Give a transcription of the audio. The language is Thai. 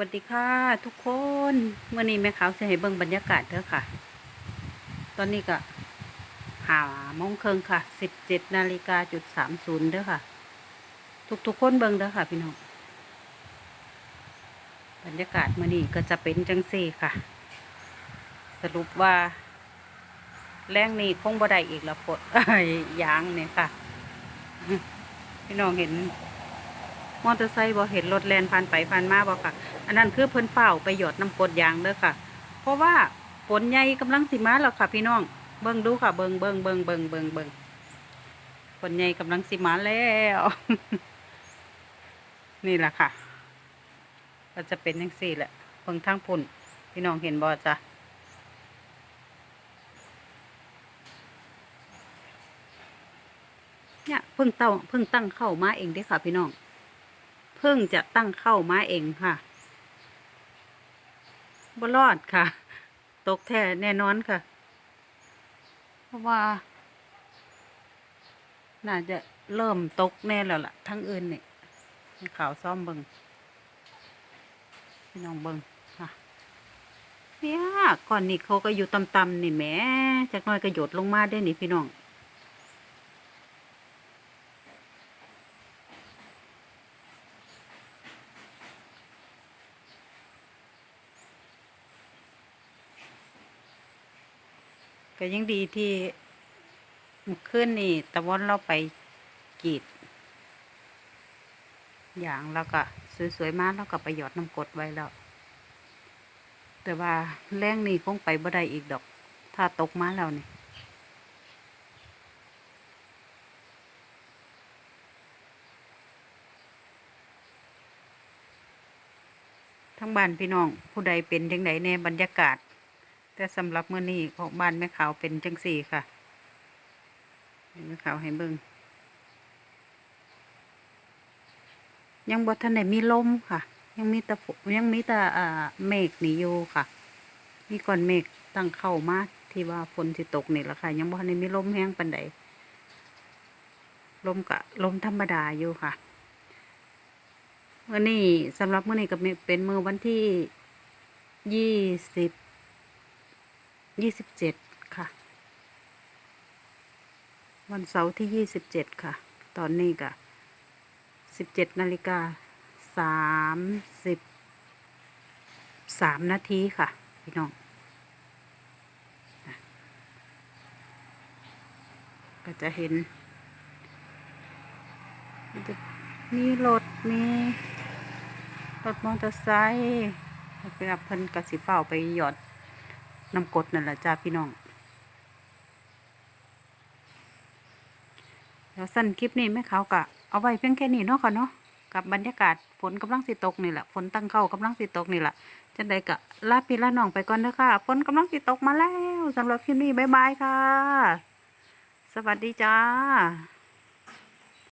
วัสดีค่ะทุกคนเมื่อนี้แม่ขาวจะให้เบิ่งบรรยากาศเด้อค่ะ ตอนนี้ก็หามงครึ่งค่ะสิบเจ็ดนาฬิกาจุดสามศูนย์เด้อค่ะ ทุกทุกคนเบิ่งเด้อค่ะ พี่น้องบรรยากาศเมื่อนี้ก็จะเป็นจังซี่ค่ะ สรุปว่า แรงนี้คงบ่ได้อีกแล้วฝนยางเนี่ยค่ะ พี่น้องเห็น มอเตอร์ไซค์บ่เห็นรถแลนผ่านไปผ่านมาบ่ค่ะ อันนั้นคือเพิ่นเฝ้าไปหยดน้ำกรดยางเด้อค่ะ เพราะว่าฝนใหญ่กำลังสิมาแล้วค่ะ พี่น้อง เบิ่งดูค่ะ เบิ่งเบิ่งเบิ่งเบิ่งเบิ่งเบิ่งฝนใหญ่กำลังสิมาแล้ว นี่แหละค่ะ ก็จะเป็นจังซี่แหละเบิ่งทางพุ่น พี่น้องเห็นบ่จ้ะเนี่ยเพิ่งเต้าเพิ่งตั้งเข้ามาเองเด้ค่ะพี่น้อง เพิ่งจะตั้งเข้ามาเองค่ะบ่รอดค่ะ ตกแท้แน่นอนค่ะ เพราะว่า น่าจะเริ่มตกแน่แล้วล่ะ ทั้งอื่นเนี่ยข่าวซ่อมเบิงพี่น้องเบิงค่ะเนี่ยก่อนนี้เขาก็อยู่ต่ำๆนี่แหมจากน้อยก็หยดลงมาได้นี่พี่น้อง ก็ยังดีที่เมื่อคืนนี่ตะวันเราไปกีด อย่างแล้วก็สวยๆมากแล้วก็ไปหยอดน้ำกดไว้แล้ว แต่ว่าแรงนี่คงไปบ่ได้อีกดอก ถ้าตกมาแล้วนี่ทั้งบ้านพี่น้องผู้ใดเป็นจังไดในบรรยากาศ แต่สำหรับมื้อนี้ของบ้านแม่ขาวเป็นจังสี่ค่ะแม่ขาวให้เบิ่งยังบ่ทันได้มีลมค่ะ ยังมีแต่ยังมีแต่เมฆนี่อยู่ค่ะ มีก้อนเมฆตั้งเข้ามาที่ว่าฝนสิตกนี่แหละค่ะ ยังบ่ทันได้มีลมแห้งปานใดลมกะลมธรรมดาอยู่ค่ะวันนี้สำหรับมื้อนี้ก็เป็นมือวันที่ยี่สิบ ยี่สิบเจ็ดค่ะ วันเสาร์ที่ยี่สิบเจ็ดค่ะ ตอนนี้ก็สิบเจ็ดนาฬิกาสามสิบสามนาทีค่ะ พี่น้องก็จะเห็น มีรถ มีรถมอเตอร์ไซค์แล้วก็เพิ่นกระสิเฝ้าไปหยอด น้ำกดนั่นแหละจ้าพี่น้องแล้วสั้นคลิปนี้แม่เขาวกะเอาไว้เพียงแค่นี้เนาะค่ะเนาะกับบรรยากาศฝนกำลังสิตกนี่แหละฝนตั้งเข้ากำลังสิตกนี่แหละจังใดกะลาพี่ลาน้องไปก่อนเด้อค่ะฝนกำลังสิตกมาแล้วสำหรับคลิปนี้บ๊ายบายค่ะ สวัสดีจ้า